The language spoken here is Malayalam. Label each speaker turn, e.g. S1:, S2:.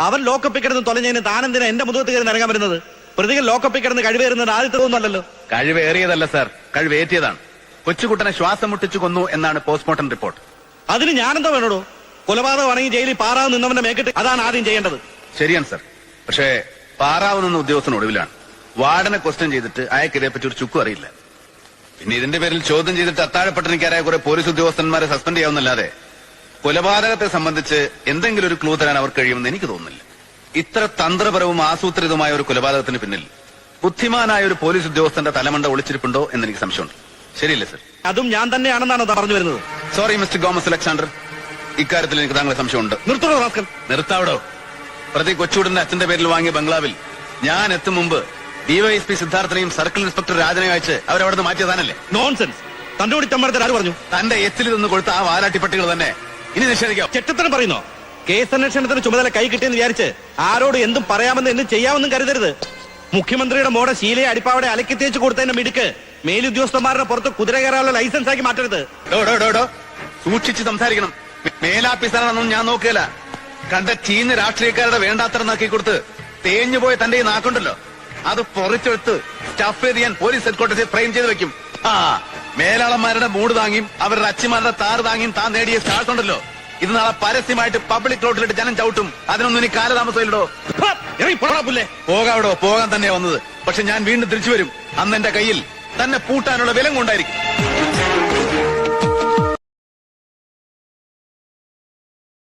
S1: അവൻ ലോക്കപ്പിൽ കിടന്ന് തൊലഞ്ഞതിന് താനെന്തിനാ എന്റെ മുതുകത്ത് കയറി ഇറങ്ങാൻ വരുന്നത്? പ്രതികൾ ലോക്കപ്പിൽ കിടന്ന് കഴിവേറുന്നത് ആദ്യത്തെ ഒന്നല്ലല്ലോ
S2: കഴിവേറിയതല്ല സാർ. കഴിവേറ്റിയതാണ്. കൊച്ചുകുട്ടനെ ശ്വാസം മുട്ടിച്ചു കൊന്നു എന്നാണ് പോസ്റ്റ്മോർട്ടം റിപ്പോർട്ട്
S1: അതിന് ഞാനെന്താ വേണോടോ? കൊലപാതകമാണെങ്കിൽ ജയിലിൽ പാറാവ് നിന്നവന്റെ മേക്കിട്ട് അതാണ് ആദ്യം ചെയ്യേണ്ടത്.
S2: ശരിയാണ് സർ. പക്ഷേ പാറാവ് നിന്ന ഉദ്യോഗസ്ഥന് ഒടുവിലാണ്. വാർഡനെ ക്വസ്റ്റ്യൻ ചെയ്തിട്ട് അയാൾക്കിതേ പറ്റി ഒരു ചുക്കും അറിയില്ല. പിന്നെ ഇതിന്റെ പേരിൽ ചോദ്യം ചെയ്തിട്ട് അത്താഴപ്പട്ടണിക്കാരായ കുറെ പോലീസ് ഉദ്യോഗസ്ഥന്മാരെ സസ്പെൻഡ് ചെയ്യാവുന്നല്ലാതെ കൊലപാതകത്തെ സംബന്ധിച്ച് എന്തെങ്കിലും ഒരു ക്ലൂ തരാൻ അവർ കഴിയുമെന്ന് എനിക്ക് തോന്നുന്നില്ല. ഇത്ര തന്ത്രപരവും ആസൂത്രിതവുമായ ഒരു കൊലപാതകത്തിന് പിന്നിൽ ബുദ്ധിമാനായ ഒരു പോലീസ് ഉദ്യോഗസ്ഥന്റെ തലമണ്ട ഒളിച്ചിരിപ്പുണ്ടോ എന്ന് എനിക്ക് സംശയമുണ്ട്. ശരിയല്ലേ സർ?
S1: അതും ഞാൻ തന്നെയാണെന്നാണ് പറഞ്ഞു വരുന്നത്.
S2: Sorry mister Gomez Alexander. ഇക്കാര്യത്തിൽ എനിക്ക് താങ്കളെ സംശയമുണ്ട്.
S1: നിർത്തണോ റാസ്കൽ
S2: നിർത്താവിടോ? പ്രതി കൊച്ചൂടിന്റെ അച്ഛന്റെ പേരിൽ വാങ്ങിയ ബംഗ്ലാവിൽ ഞാൻ എത്തും മുമ്പ് ഡിവൈഎസ്പി സിദ്ധാർത്ഥനെയും സർക്കിൾ ഇൻസ്പെക്ടർ രാജനെ അയച്ച് അവരവിടെ മാറ്റിയതാണല്ലേ?
S1: നോൺസെൻസ് തന്റെ കൂടി ആര് പറഞ്ഞു?
S2: തന്റെ എത്തിൽ നിന്ന് കൊടുത്ത ആ വാലാട്ടിപ്പട്ടികൾ തന്നെ ഇനി നിഷേധിക്കാം?
S1: ചെറ്റത്തരം പറയുന്നോ? കേസ് അന്വേഷണത്തിന് ചുമതല കൈ കിട്ടിയെന്ന് വിചാരിച്ച് ആരോട് എന്തും പറയാമെന്ന് എന്തും ചെയ്യാമെന്നും കരുതരുത്. മുഖ്യമന്ത്രിയുടെ മോടെ ശീലയെ അടിപ്പാവടെ അലക്കി തേച്ച് കൊടുത്തതിന്റെ മിടുക്ക് മേലുദ്യോഗസ്ഥന്മാരുടെ പുറത്ത് കുതിര കയറാനുള്ള ലൈസൻസ് ആക്കി മാറ്റരുത്.
S2: ഡോ ഡോ ഡോ ഡോ. സൂക്ഷിച്ച് സംസാരിക്കണം. മേലാഫീസറാണെന്നും ഞാൻ നോക്കുകയില്ല. കണ്ട ചീഞ്ഞ രാഷ്ട്രീയക്കാരുടെ വേണ്ടാത്തരം നാക്കി കൊടുത്ത് തേഞ്ഞുപോയ തന്റെ ഈ നാക്കുണ്ടല്ലോ. അത് പൊറിച്ചെടുത്ത് സ്റ്റഫ് ചെയ്ത് ഞാൻ പോലീസ് ഹെഡ്ക്വാർട്ടേഴ്സിൽ ഫ്രെയിം ചെയ്ത് വെക്കും. ആ മേലാളന്മാരുടെ മൂട് താങ്ങിയും അവരുടെ അച്ഛന്മാരുടെ താറ് താങ്ങിയും താൻ നേടിയ സ്റ്റാർട്ട് ഉണ്ടല്ലോ. ഇത് നാളെ പരസ്യമായിട്ട് പബ്ലിക് റോഡിലിട്ട് ജനം ചവിട്ടും. അതിനൊന്നും ഇനി കാലതാമസമില്ലടോ.
S1: പുല്ലേ.
S2: പോകാവിടോ പോകാൻ തന്നെയാ വന്നത്. പക്ഷെ ഞാൻ വീണ്ടും തിരിച്ചു വരും. അന്ന് എന്റെ കയ്യിൽ തന്നെ പൂട്ടാനുള്ള വിലങ്ങുണ്ടായിരിക്കും. കൊണ്ടായിരിക്കും